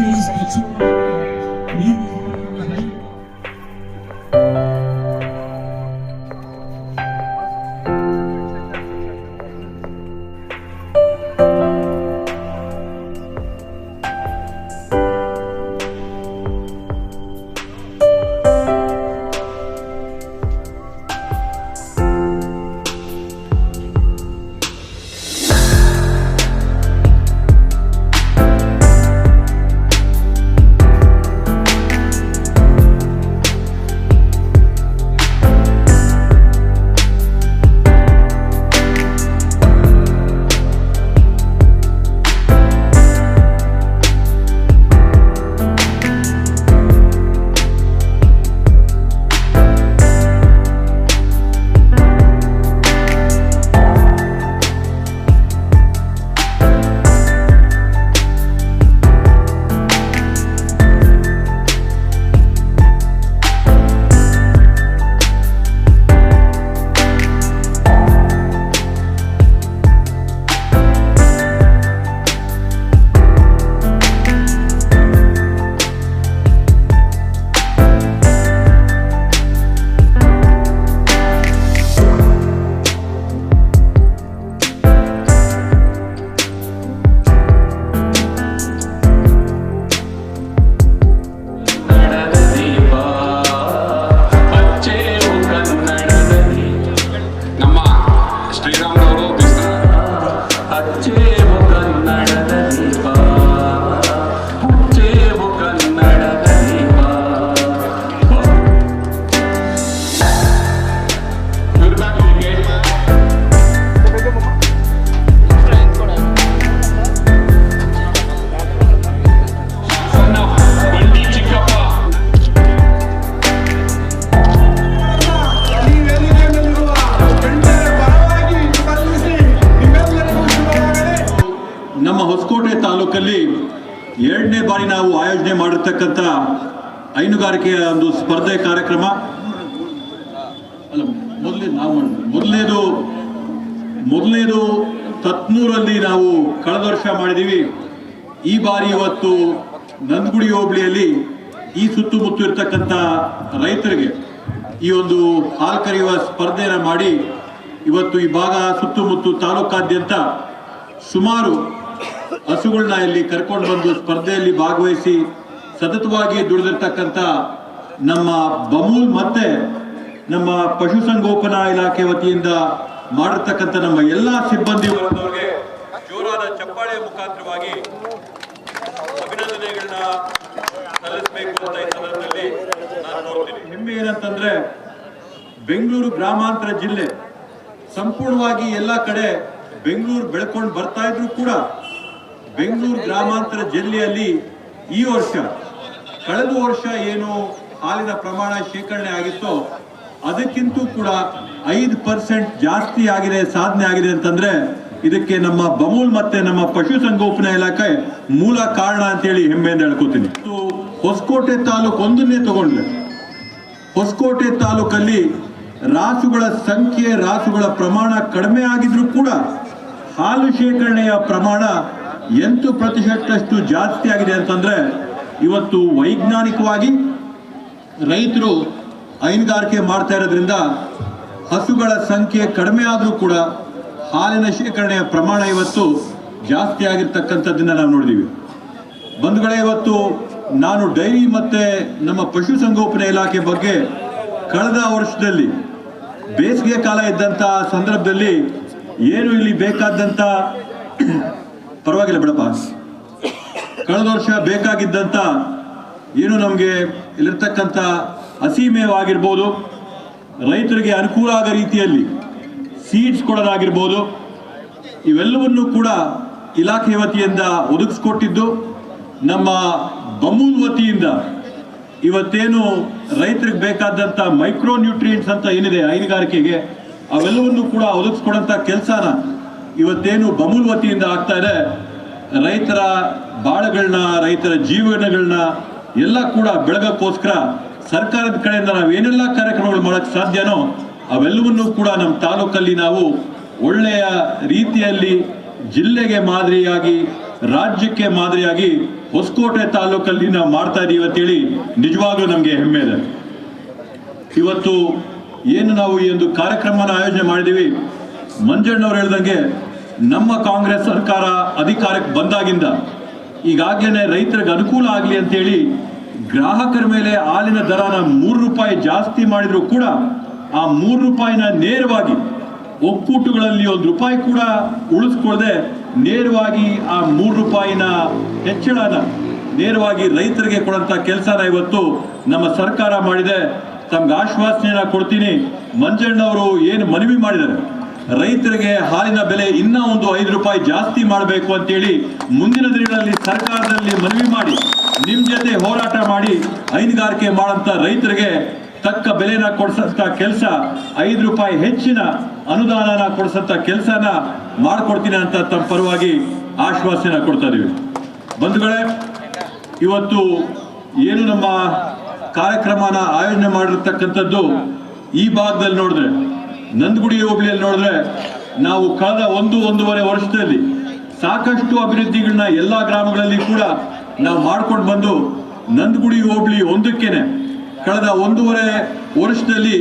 music. ಆಯೋಜನೆ ಮಾಡಿರ್ತಕ್ಕಂಥ ಹೈನುಗಾರಿಕೆಯ ಒಂದು ಸ್ಪರ್ಧೆ ಕಾರ್ಯಕ್ರಮ ಅಲ್ಲ, ಮೊದಲೇ ನಾವು. ಮೊದಲನೇದು ಮೊದಲನೇದು ತತ್ನೂರಲ್ಲಿ ನಾವು ಕಳೆದ ವರ್ಷ ಮಾಡಿದ್ದೀವಿ ಈ ಬಾರಿ ಇವತ್ತು ನಂದಗುಡಿ ಹೋಬಳಿಯಲ್ಲಿ ಈ ಸುತ್ತಮುತ್ತ ಇರ್ತಕ್ಕಂಥ ರೈತರಿಗೆ ಈ ಒಂದು ಹಾಲು ಕರೆಯುವ ಸ್ಪರ್ಧೆಯನ್ನು ಮಾಡಿ ಇವತ್ತು ಈ ಭಾಗ ಸುತ್ತಮುತ್ತ ತಾಲೂಕಾದ್ಯಂತ ಸುಮಾರು ಹಸುಗಳನ್ನ ಇಲ್ಲಿ ಕರ್ಕೊಂಡು ಬಂದು ಸ್ಪರ್ಧೆಯಲ್ಲಿ ಭಾಗವಹಿಸಿ ಸತತವಾಗಿ ದುಡಿದಿರ್ತಕ್ಕಂಥ ನಮ್ಮ ಬಮೂಲ್ ಮತ್ತೆ ನಮ್ಮ ಪಶುಸಂಗೋಪನಾ ಇಲಾಖೆ ವತಿಯಿಂದ ಮಾಡಿರ್ತಕ್ಕಂಥ ನಮ್ಮ ಎಲ್ಲ ಸಿಬ್ಬಂದಿ ವರ್ಗದವರಿಗೆ ಜೋರಾದ ಚಪ್ಪಾಳೆ ಮುಖಾಂತರವಾಗಿ ಅಭಿನಂದನೆಗಳನ್ನ ಸಲ್ಲಿಸಬೇಕು ಅಂತ ಈ ಸಂದರ್ಭದಲ್ಲಿ ನಾನು ನೋಡ್ತೀನಿ. ಹೆಮ್ಮೆ ಏನಂತಂದ್ರೆ ಬೆಂಗಳೂರು ಗ್ರಾಮಾಂತರ ಜಿಲ್ಲೆ ಸಂಪೂರ್ಣವಾಗಿ ಎಲ್ಲ ಕಡೆ ಬೆಂಗಳೂರು ಬೆಳ್ಕೊಂಡು ಬರ್ತಾ ಇದ್ರು ಕೂಡ ಬೆಂಗಳೂರು ಗ್ರಾಮಾಂತರ ಜಿಲ್ಲೆಯಲ್ಲಿ ಈ ವರ್ಷ ಕಳೆದ ವರ್ಷ ಏನು ಹಾಲಿನ ಪ್ರಮಾಣ ಶೇಖರಣೆ ಆಗಿತ್ತೋ, ಅದಕ್ಕಿಂತ ಕೂಡ ಐದು ಪರ್ಸೆಂಟ್ ಜಾಸ್ತಿ ಆಗಿದೆ, ಸಾಧನೆ ಆಗಿದೆ ಅಂತಂದ್ರೆ ಇದಕ್ಕೆ ನಮ್ಮ ಬಮೂಲ್ ಮತ್ತೆ ನಮ್ಮ ಪಶುಸಂಗೋಪನಾ ಇಲಾಖೆ ಮೂಲ ಕಾರಣ ಅಂತೇಳಿ ಹೆಮ್ಮೆಯಿಂದ ಹೇಳ್ಕೊತೀನಿ. ಹೊಸಕೋಟೆ ತಾಲೂಕು ಒಂದನ್ನೇ ತಗೊಂಡ್ರೆ. ಹೊಸಕೋಟೆ ತಾಲೂಕಲ್ಲಿ ರಾಸುಗಳ ಸಂಖ್ಯೆ, ರಾಸುಗಳ ಪ್ರಮಾಣ ಕಡಿಮೆ ಆಗಿದ್ರೂ ಕೂಡ ಹಾಲು ಶೇಖರಣೆಯ ಪ್ರಮಾಣ ಎಂಟು ಪ್ರತಿಶತಷ್ಟು ಜಾಸ್ತಿ ಆಗಿದೆ ಅಂತಂದ್ರೆ ಇವತ್ತು ವೈಜ್ಞಾನಿಕವಾಗಿ ರೈತರು ಹೈನುಗಾರಿಕೆ ಮಾಡ್ತಾ ಇರೋದ್ರಿಂದ ಹಸುಗಳ ಸಂಖ್ಯೆ ಕಡಿಮೆ ಆದರೂ ಕೂಡ ಹಾಲಿನ ಶೇಖರಣೆಯ ಪ್ರಮಾಣ ಇವತ್ತು ಜಾಸ್ತಿ ಆಗಿರ್ತಕ್ಕಂಥದ್ದನ್ನ ನಾವು ನೋಡಿದ್ದೀವಿ ಬಂಧುಗಳೇ, ಇವತ್ತು ನಾನು ಡೈರಿ ಮತ್ತೆ ನಮ್ಮ ಪಶುಸಂಗೋಪನೆ ಇಲಾಖೆ ಬಗ್ಗೆ ಕಳೆದ ವರ್ಷದಲ್ಲಿ, ಬೇಸಿಗೆ ಕಾಲ ಇದ್ದಂಥ ಸಂದರ್ಭದಲ್ಲಿ ಏನು ಇಲ್ಲಿ ಬೇಕಾದಂಥ ಪರವಾಗಿಲ್ಲ ಬಿಡಪ್ಪ. ಕಳೆದ ವರ್ಷ ಬೇಕಾಗಿದ್ದಂಥ ಏನು ನಮಗೆ ಇಲ್ಲಿರ್ತಕ್ಕಂಥ ಹಸಿ ರೈತರಿಗೆ ಅನುಕೂಲ ಆಗೋ ರೀತಿಯಲ್ಲಿ ಸೀಡ್ಸ್ ಕೊಡೋದಾಗಿರ್ಬೋದು, ಇವೆಲ್ಲವನ್ನು ಕೂಡ ಇಲಾಖೆ ವತಿಯಿಂದ ಒದಗಿಸ್ಕೊಟ್ಟಿದ್ದು ನಮ್ಮ ಬಮೂಲ್ ವತಿಯಿಂದ ಇವತ್ತೇನು ರೈತರಿಗೆ ಬೇಕಾದಂಥ ಮೈಕ್ರೋ ನ್ಯೂಟ್ರಿಯೆಂಟ್ಸ್ ಅಂತ ಏನಿದೆ ಹೈನುಗಾರಿಕೆಗೆ, ಅವೆಲ್ಲವನ್ನು ಕೂಡ ಒದಗಿಸ್ಕೊಡೋಂಥ ಕೆಲಸನ ಇವತ್ತೇನು ಬಮೂಲ್ ವತಿಯಿಂದ ಆಗ್ತಾ ಇದೆ. ರೈತರ ಬಾಳುಗಳನ್ನ ರೈತರ ಜೀವನಗಳನ್ನ ಎಲ್ಲ ಕೂಡ ಬೆಳಗಕ್ಕೋಸ್ಕರ ಸರ್ಕಾರದ ಕಡೆಯಿಂದ ನಾವು ಏನೆಲ್ಲ ಕಾರ್ಯಕ್ರಮಗಳು ಮಾಡೋಕ್ಕೆ ಸಾಧ್ಯನೋ ಅವೆಲ್ಲವನ್ನೂ ಕೂಡ ನಮ್ಮ ತಾಲೂಕಲ್ಲಿ ನಾವು ಒಳ್ಳೆಯ ರೀತಿಯಲ್ಲಿ ಜಿಲ್ಲೆಗೆ ಮಾದರಿಯಾಗಿ, ರಾಜ್ಯಕ್ಕೆ ಮಾದರಿಯಾಗಿ ಹೊಸಕೋಟೆ ತಾಲೂಕಲ್ಲಿ ನಾವು ಮಾಡ್ತಾ ಇದೀವಿ ಅಂತೇಳಿ ನಿಜವಾಗ್ಲೂ ನಮಗೆ ಹೆಮ್ಮೆ ಇದೆ. ಇವತ್ತು ಏನು ನಾವು ಈ ಒಂದು ಕಾರ್ಯಕ್ರಮನ ಆಯೋಜನೆ ಮಾಡಿದ್ದೀವಿ ಮಂಜಣ್ಣವ್ರು ಹೇಳ್ದಂಗೆ ನಮ್ಮ ಕಾಂಗ್ರೆಸ್ ಸರ್ಕಾರ ಅಧಿಕಾರಕ್ಕೆ ಬಂದಾಗಿಂದ ಈಗಾಗಲೇ ರೈತರಿಗೆ ಅನುಕೂಲ ಆಗಲಿ ಅಂತೇಳಿ ಗ್ರಾಹಕರ ಮೇಲೆ ಹಾಲಿನ ದರನ ಮೂರು ರೂಪಾಯಿ ಜಾಸ್ತಿ ಮಾಡಿದರೂ ಕೂಡ ಆ ಮೂರು ರೂಪಾಯಿನ ನೇರವಾಗಿ ಒಕ್ಕೂಟಗಳಲ್ಲಿ ಒಂದು ರೂಪಾಯಿ ಕೂಡ ಉಳಿಸ್ಕೊಳ್ಳದೆ ನೇರವಾಗಿ ಆ ಮೂರು ರೂಪಾಯಿನ ಹೆಚ್ಚಳನ ನೇರವಾಗಿ ರೈತರಿಗೆ ಕೊಡೋಂಥ ಕೆಲಸನ ಇವತ್ತು ನಮ್ಮ ಸರ್ಕಾರ ಮಾಡಿದೆ. ತಮ್ಗೆ ಆಶ್ವಾಸನೆಯನ್ನು ಕೊಡ್ತೀನಿ. ಮಂಜಣ್ಣವರು ಏನು ಮನವಿ ಮಾಡಿದ್ದಾರೆ? ರೈತರಿಗೆ ಹಾಲಿನ ಬೆಲೆ ಇನ್ನೂ ಒಂದು ಐದು ರೂಪಾಯಿ ಜಾಸ್ತಿ ಮಾಡಬೇಕು ಅಂತೇಳಿ ಮುಂದಿನ ದಿನಗಳಲ್ಲಿ ಸರ್ಕಾರದಲ್ಲಿ ಮನವಿ ಮಾಡಿ, ನಿಮ್ ಜೊತೆ ಹೋರಾಟ ಮಾಡಿ, ಹೈನುಗಾರಿಕೆ ಮಾಡಂತ ರೈತರಿಗೆ ತಕ್ಕ ಬೆಲೆನ ಕೊಡಿಸಂತ ಕೆಲಸ, ಐದು ರೂಪಾಯಿ ಹೆಚ್ಚಿನ ಅನುದಾನನ ಕೊಡಿಸಂತ ಕೆಲಸನ ಮಾಡ್ಕೊಡ್ತೀನಿ ಅಂತ ತಮ್ಮ ಪರವಾಗಿ ಆಶ್ವಾಸನ ಕೊಡ್ತಾ ಇದೀವಿ. ಬಂಧುಗಳೇ, ಇವತ್ತು ಏನು ನಮ್ಮ ಕಾರ್ಯಕ್ರಮನ ಆಯೋಜನೆ ಮಾಡಿರ್ತಕ್ಕಂಥದ್ದು ಈ ಭಾಗದಲ್ಲಿ ನೋಡಿದ್ರೆ ನಂದಗುಡಿ ಹೋಬಳಿಯಲ್ಲಿ ನೋಡಿದ್ರೆ ನಾವು ಕಳೆದ ಒಂದು, ಒಂದೂವರೆ ವರ್ಷದಲ್ಲಿ ಸಾಕಷ್ಟು ಅಭಿವೃದ್ಧಿಗಳನ್ನ ಎಲ್ಲಾ ಗ್ರಾಮಗಳಲ್ಲಿ ಕೂಡ ನಾವು ಮಾಡ್ಕೊಂಡು ಬಂದು ನಂದಗುಡಿ ಹೋಬಳಿ ಒಂದಕ್ಕೇನೆ ಕಳೆದ ಒಂದೂವರೆ ವರ್ಷದಲ್ಲಿ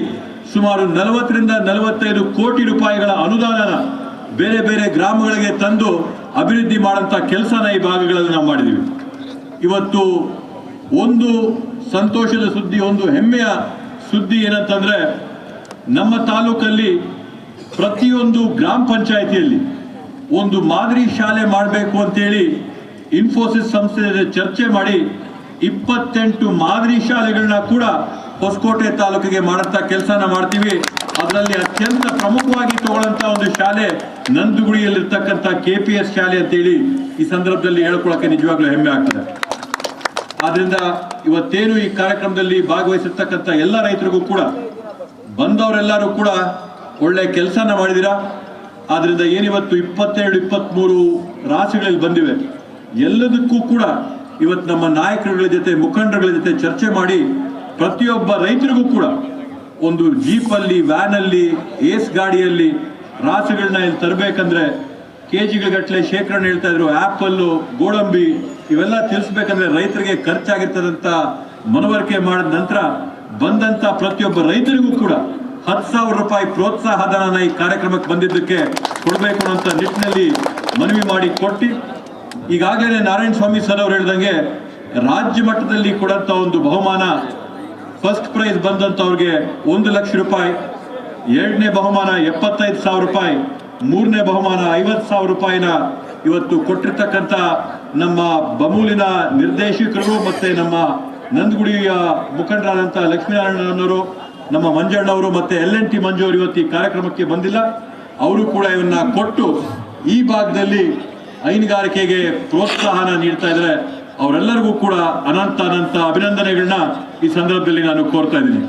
ಸುಮಾರು ನಲವತ್ತರಿಂದ ನಲವತ್ತೈದು ಕೋಟಿ ರೂಪಾಯಿಗಳ ಅನುದಾನನ ಬೇರೆ ಬೇರೆ ಗ್ರಾಮಗಳಿಗೆ ತಂದು ಅಭಿವೃದ್ಧಿ ಮಾಡಂತ ಕೆಲಸನ ಈ ಭಾಗಗಳಲ್ಲಿ ನಾವು ಮಾಡಿದ್ದೀವಿ. ಇವತ್ತು ಒಂದು ಸಂತೋಷದ ಸುದ್ದಿ, ಒಂದು ಹೆಮ್ಮೆಯ ಸುದ್ದಿ ಏನಂತಂದ್ರೆ ನಮ್ಮ ತಾಲೂಕಲ್ಲಿ ಪ್ರತಿಯೊಂದು ಗ್ರಾಮ ಪಂಚಾಯಿತಿಯಲ್ಲಿ ಒಂದು ಮಾದರಿ ಶಾಲೆ ಮಾಡಬೇಕು ಅಂತೇಳಿ ಇನ್ಫೋಸಿಸ್ ಸಂಸ್ಥೆ ಚರ್ಚೆ ಮಾಡಿ ಇಪ್ಪತ್ತೆಂಟು ಮಾದರಿ ಶಾಲೆಗಳನ್ನ ಕೂಡ ಹೊಸಕೋಟೆ ತಾಲೂಕಿಗೆ ಮಾಡುತ್ತಾ ಕೆಲಸನ ಮಾಡ್ತೀವಿ. ಅದರಲ್ಲಿ ಅತ್ಯಂತ ಪ್ರಮುಖವಾಗಿ ತಗೊಳ್ಳಂತ ಒಂದು ಶಾಲೆ ನಂದುಗುಡಿಯಲ್ಲಿರ್ತಕ್ಕಂಥ ಕೆ ಪಿ ಎಸ್ ಶಾಲೆ ಅಂತೇಳಿ ಈ ಸಂದರ್ಭದಲ್ಲಿ ಹೇಳ್ಕೊಳಕ್ಕೆ ನಿಜವಾಗ್ಲೂ ಹೆಮ್ಮೆ ಆಗ್ತದೆ. ಆದ್ರಿಂದ ಇವತ್ತೇನು ಈ ಕಾರ್ಯಕ್ರಮದಲ್ಲಿ ಭಾಗವಹಿಸಿರ್ತಕ್ಕಂಥ ಎಲ್ಲ ರೈತರಿಗೂ ಕೂಡ ಬಂದವರೆಲ್ಲರೂ ಕೂಡ ಒಳ್ಳೆ ಕೆಲಸನ ಮಾಡಿದ್ದೀರಾ? ಆದ್ರಿಂದ ಏನಿವತ್ತು ಇಪ್ಪತ್ತೆರಡು ಇಪ್ಪತ್ತ್ಮೂರು ರಾಶಿಗಳಲ್ಲಿ ಬಂದಿವೆ. ಎಲ್ಲದಕ್ಕೂ ಕೂಡ ಇವತ್ತು ನಮ್ಮ ನಾಯಕರುಗಳ ಜೊತೆ, ಮುಖಂಡರುಗಳ ಜೊತೆ ಚರ್ಚೆ ಮಾಡಿ ಪ್ರತಿಯೊಬ್ಬ ರೈತರಿಗೂ ಕೂಡ ಒಂದು ಜೀಪಲ್ಲಿ, ವ್ಯಾನಲ್ಲಿ, ಏಸ್ ಗಾಡಿಯಲ್ಲಿ ರಾಸುಗಳನ್ನ ಇಲ್ಲಿ ತರಬೇಕಂದ್ರೆ ಕೆ ಜಿಗಳಗಟ್ಟಲೆ ಶೇಖರಣೆ ಹೇಳ್ತಾ ಇದ್ರು ಆಪಲ್ಲು ಗೋಡಂಬಿ, ಇವೆಲ್ಲ ತಿಳಿಸ್ಬೇಕಂದ್ರೆ ರೈತರಿಗೆ ಖರ್ಚಾಗಿರ್ತದಂತ ಮನವರಿಕೆ ಮಾಡಿದ ನಂತರ ಬಂದಂತ ಪ್ರತಿಯೊಬ್ಬ ರೈತರಿಗೂ ಕೂಡ ಹತ್ತು ಸಾವಿರ ರೂಪಾಯಿ ಪ್ರೋತ್ಸಾಹ ಧನನ ಈ ಕಾರ್ಯಕ್ರಮಕ್ಕೆ ಬಂದಿದ್ದಕ್ಕೆ ಕೊಡಬೇಕು ಅಂತ ನಿಟ್ಟಿನಲ್ಲಿ ಮನವಿ ಮಾಡಿ ಕೊಟ್ಟು. ಈಗಾಗಲೇ ನಾರಾಯಣ ಸ್ವಾಮಿ ಸರ್ ಅವರು ಹೇಳ್ದಂಗೆ ರಾಜ್ಯ ಮಟ್ಟದಲ್ಲಿ ಕೊಡಂತ ಒಂದು ಬಹುಮಾನ ಫಸ್ಟ್ ಪ್ರೈಸ್ ಬಂದಂತವ್ರಿಗೆ ಒಂದು ಲಕ್ಷ ರೂಪಾಯಿ, ಎರಡನೇ ಬಹುಮಾನ ಎಪ್ಪತ್ತೈದು ಸಾವಿರ ರೂಪಾಯಿ, ಮೂರನೇ ಬಹುಮಾನ ಐವತ್ತು ಸಾವಿರ ರೂಪಾಯಿನ ಇವತ್ತು ಕೊಟ್ಟಿರ್ತಕ್ಕಂಥ ನಮ್ಮ ಬಮೂಲಿನ ನಿರ್ದೇಶಕರು ಮತ್ತೆ ನಮ್ಮ ನಂದಗುಡಿಯ ಮುಖಂಡರಾದಂಥ ಲಕ್ಷ್ಮೀನಾರಾಯಣನವರು ನಮ್ಮ ಮಂಜಣ್ಣವರು ಮತ್ತು ಎಲ್ ಎನ್ ಟಿ ಮಂಜು ಅವರು ಇವತ್ತು ಈ ಕಾರ್ಯಕ್ರಮಕ್ಕೆ ಬಂದಿಲ್ಲ. ಅವರು ಕೂಡ ಇವನ್ನ ಕೊಟ್ಟು ಈ ಭಾಗದಲ್ಲಿ ಹೈನುಗಾರಿಕೆಗೆ ಪ್ರೋತ್ಸಾಹನ ನೀಡ್ತಾ ಇದ್ದಾರೆ. ಅವರೆಲ್ಲರಿಗೂ ಕೂಡ ಅನಂತ ಅನಂತ ಅಭಿನಂದನೆಗಳನ್ನ ಈ ಸಂದರ್ಭದಲ್ಲಿ ನಾನು ಕೋರ್ತಾ ಇದ್ದೀನಿ.